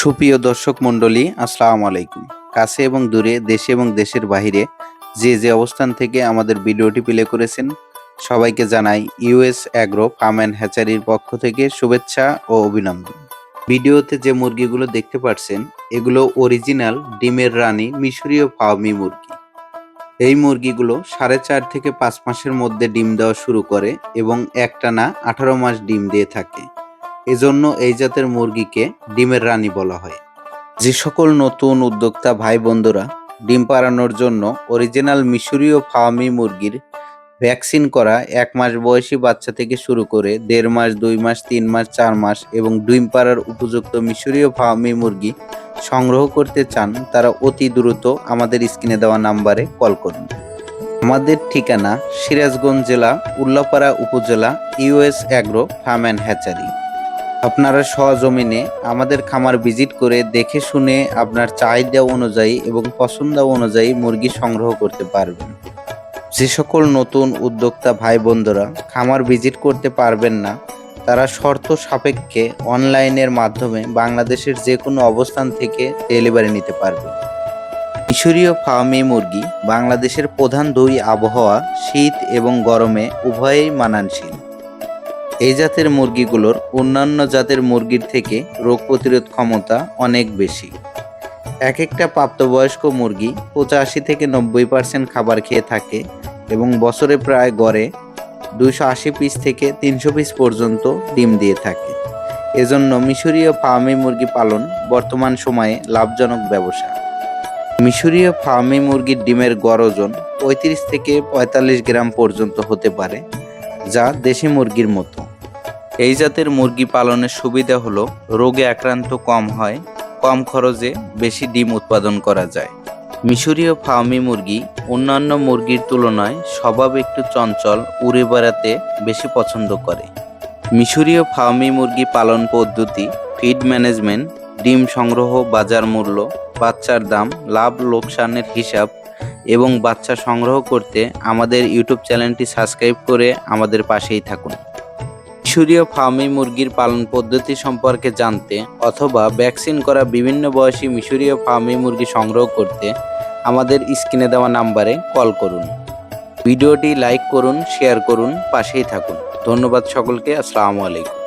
সুপ্রিয় দর্শক মণ্ডলী, আসসালামু আলাইকুম। কাছে এবং দূরে, দেশে এবং দেশের বাইরে যে যে অবস্থান থেকে আমাদের ভিডিওটি প্লে করেছেন, সবাইকে জানাই ইউএস অ্যাগ্রো ফার্ম অ্যান্ড হ্যাচারির পক্ষ থেকে শুভেচ্ছা ও অভিনন্দন। ভিডিওতে যে মুরগিগুলো দেখতে পাচ্ছেন এগুলো অরিজিনাল ডিমের রানী মিশরীয় ফার্মি মুরগি। এই মুরগিগুলো সাড়ে চার থেকে পাঁচ মাসের মধ্যে ডিম দেওয়া শুরু করে এবং একটানা আঠারো মাস ডিম দিয়ে থাকে। এজন্য এই জাতের মুরগিকে ডিমের রানী বলা হয়। যে সকল নতুন উদ্যোক্তা ভাই বন্ধুরা ডিম পাড়ানোর জন্য অরিজিনাল মিশরীয় ফার্মি মুরগির ভ্যাকসিন করা, এক মাস বয়সী বাচ্চা থেকে শুরু করে দেড় মাস, দুই মাস, তিন মাস, চার মাস এবং ডিম পাড়ার উপযুক্ত মিশরীয় ফার্মি মুরগি সংগ্রহ করতে চান, তারা অতি দ্রুত আমাদের স্ক্রিনে দেওয়া নাম্বারে কল করুন। আমাদের ঠিকানা সিরাজগঞ্জ জেলা, Ullapara upazila, US agro farm and hatchery. আপনারা সহজমিনে আমাদের খামার ভিজিট করে দেখে শুনে আপনার চাহিদা অনুযায়ী এবং পছন্দ অনুযায়ী মুরগি সংগ্রহ করতে পারবেন। যে সকল নতুন উদ্যোক্তা ভাই বন্ধুরা খামার ভিজিট করতে পারবেন না, তারা শর্ত সাপেক্ষে অনলাইনের মাধ্যমে বাংলাদেশের যে কোনো অবস্থান থেকে ডেলিভারি নিতে পারবে মিশরীয় ফার্মি মুরগি বাংলাদেশের প্রধান দুই আবহাওয়া, শীত এবং গরমে উভয়েই মানানশীল এই জাতের মুরগিগুলোর অন্যান্য জাতের মুরগির থেকে রোগ প্রতিরোধ ক্ষমতা অনেক বেশি। এক একটা প্রাপ্তবয়স্ক মুরগি পঁচাশি থেকে নব্বই পার্সেন্ট খাবার খেয়ে থাকে এবং বছরে প্রায় গড়ে দুশো আশি পিস থেকে তিনশো পিস পর্যন্ত ডিম দিয়ে থাকে। এজন্য মিশরীয় ফার্মি মুরগি পালন বর্তমান সময়ে লাভজনক ব্যবসা। মিশরীয় ফার্মি মুরগির ডিমের গড় ওজন পঁয়ত্রিশ থেকে পঁয়তাল্লিশ গ্রাম পর্যন্ত হতে পারে, যা দেশি মুরগির মতো। এই জাতের মুরগি পালনের সুবিধা হলো, রোগে আক্রান্ত কম হয়, কম খরচে বেশি ডিম উৎপাদন করা যায়। মিশরীয় ফার্মি মুরগি অন্যান্য মুরগির তুলনায় স্বভাব একটু চঞ্চল, উড়ে বেড়াতে বেশি পছন্দ করে। মিশরীয় ফার্মি মুরগি পালন পদ্ধতি ফিড ম্যানেজমেন্ট ডিম সংগ্রহ, বাজার মূল্য, বাচ্চার দাম, লাভ, লোকসানের হিসাব এবং বাচ্চা সংগ্রহ করতে আমাদের ইউটিউব চ্যানেলটি সাবস্ক্রাইব করে আমাদের পাশেই থাকুন। মিশরীয় ফার্মি মুরগির পালন পদ্ধতি সম্পর্কে জানতে অথবা ভ্যাকসিন করা বিভিন্ন বয়সী মিশরীয় ফার্মি মুরগি সংগ্রহ করতে আমাদের স্ক্রিনে দেওয়া নাম্বারে কল করুন। ভিডিওটি লাইক করুন, শেয়ার করুন, পাশেই থাকুন। ধন্যবাদ সকলকে, আসসালামু আলাইকুম।